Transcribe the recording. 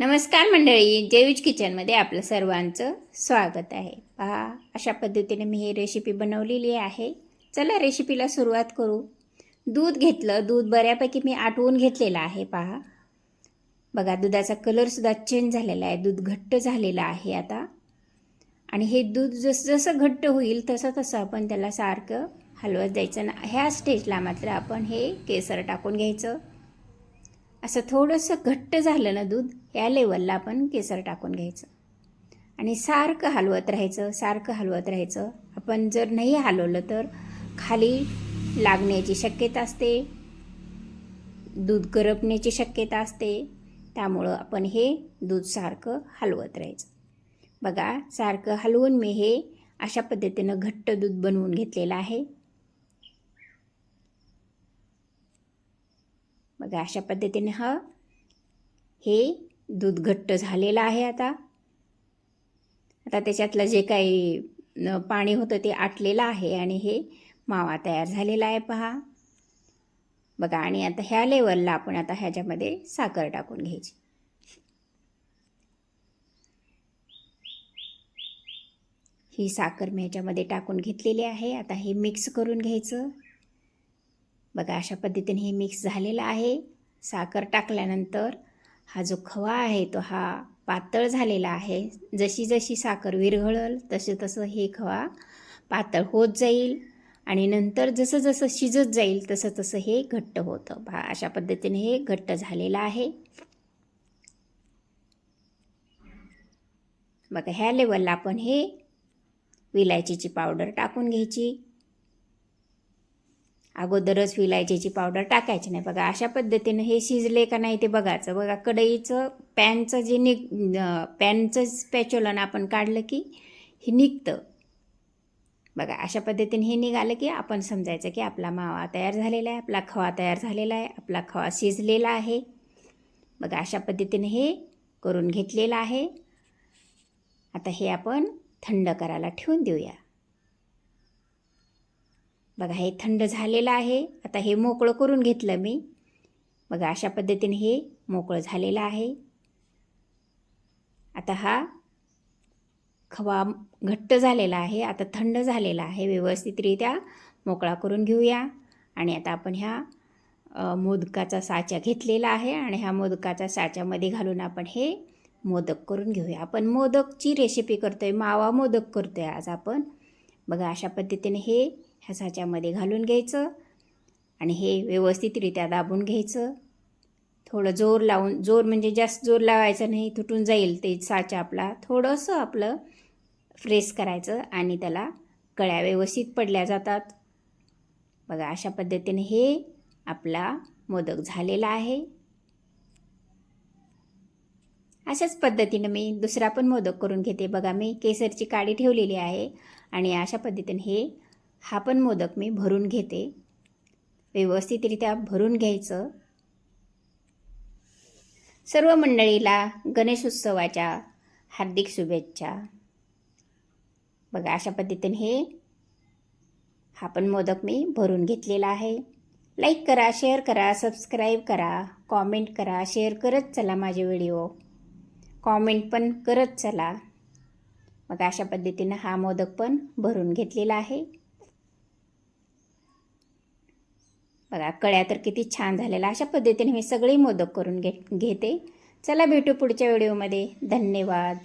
नमस्कार मंडळी जयूज किचनमध्ये आपलं सर्वांचं स्वागत आहे. पहा अशा पद्धतीने मी ही रेसिपी बनवलेली आहे. चला रेसिपीला सुरुवात करू. दूध घेतलं दूध बऱ्यापैकी मी आटवून घेतलेलं आहे पहा. बघा दुधाचा कलरसुद्धा चेंज झालेला आहे दूध घट्ट झालेलं आहे आता. आणि हे दूध जसं जसं घट्ट होईल तसं तसं आपण त्याला सारखं हलवत द्यायचं ना ह्या स्टेजला मात्र आपण हे केसर टाकून घ्यायचं. असं थोडंसं घट्ट झालं ना दूध या लेवलला आपण केसर टाकून घ्यायचं. आणि सारखं हलवत राहायचं सारखं हलवत राहायचं. आपण जर नाही हलवलं तर खाली लागण्याची शक्यता असते दूध करपण्याची शक्यता असते. त्यामुळं आपण हे दूध सारखं हलवत राहायचं. बघा सारखं हलवून मी हे अशा पद्धतीनं घट्ट दूध बनवून घेतलेलं आहे. बघा अशा पद्धतीने हा हे दूध घट्ट झालेलं आहे आता. आता त्याच्यातलं जे काही न पाणी होतं ते आटलेलं आहे आणि हे मावा तयार झालेला आहे पहा. बघा आणि आता ह्या लेवलला आपण आता ह्याच्यामध्ये साखर टाकून घ्यायची. ही साखर मी ह्याच्यामध्ये टाकून घेतलेली आहे. आता हे मिक्स करून घ्यायचं. बघा अशा पद्धतीने हे मिक्स झालेलं आहे. साखर टाकल्यानंतर हा जो खवा आहे तो हा पातळ झालेला आहे. जशी जशी साखर विरघळल तसे तसं हे खवा पातळ होत जाईल आणि नंतर जसं जसं शिजत जाईल तसं तसं हे घट्ट होतं. बा अशा पद्धतीने हे घट्ट झालेलं आहे. बघा ह्या लेवलला आपण हे विलायचीची पावडर टाकून घ्यायची. अगोदरच विलायचीची पावडर टाकायची नाही. बघा अशा पद्धतीनं हे शिजले का नाही ते बघायचं. बघा कढईचं पॅनचं जे निघ पॅनचं स्पॅच्युलन आपण काढलं की हे निघतं. बघा अशा पद्धतीने हे निघालं की आपण समजायचं की आपला मावा तयार झालेला आहे आपला खवा तयार झालेला आहे आपला खवा शिजलेला आहे. बघा अशा पद्धतीने हे करून घेतलेलं आहे. आता हे आपण थंड करायला ठेवून देऊया. बघा हे थंड झालेलं आहे. आता हे मोकळं करून घेतलं मी. बघा अशा पद्धतीने हे मोकळं झालेलं आहे. आता हा खवा घट्ट झालेला आहे. आता थंड झालेला आहे. व्यवस्थितरित्या मोकळा करून घेऊया. आणि आता आपण ह्या मोदकाचा साचा घेतलेला आहे आणि ह्या मोदकाच्या साच्यामध्ये घालून आपण हे मोदक करून घेऊया. आपण मोदकची रेसिपी करतो आहे मावा मोदक करतो आहे आज आपण. बघा अशा पद्धतीने हे ह्या साच्यामध्ये घालून घ्यायचं आणि हे व्यवस्थितरित्या दाबून घ्यायचं. थोडं जोर लावून जोर म्हणजे जास्त जोर लावायचा नाही तुटून जाईल ते साचा आपला. थोडंसं आपलं फ्रेस करायचं आणि त्याला कळ्या व्यवस्थित पडल्या जातात. बघा अशा पद्धतीने हे आपला मोदक झालेला आहे. अशाच पद्धतीनं मी दुसरा पण मोदक करून घेते. बघा मी केसरची काडी ठेवलेली आहे आणि अशा पद्धतीने हे हा पण मोदक मी भरून घेते. व्यवस्थितरित्या भरून घ्यायचं. सर्व मंडळीला गणेशोत्सवाच्या हार्दिक शुभेच्छा. बघा अशा पद्धतीने हे हा पण मोदक मी भरून घेतलेला आहे. लाईक करा शेअर करा सबस्क्राईब करा कॉमेंट करा शेअर करत चला माझे व्हिडिओ कॉमेंट पण करत चला. मग अशा पद्धतीनं हा मोदक पण भरून घेतलेला आहे. बघा कळ्या तर किती छान झालेला अशा पद्धतीने मी सगळे मोदक करून घे घेते. चला भेटू पुढच्या व्हिडिओमध्ये. धन्यवाद.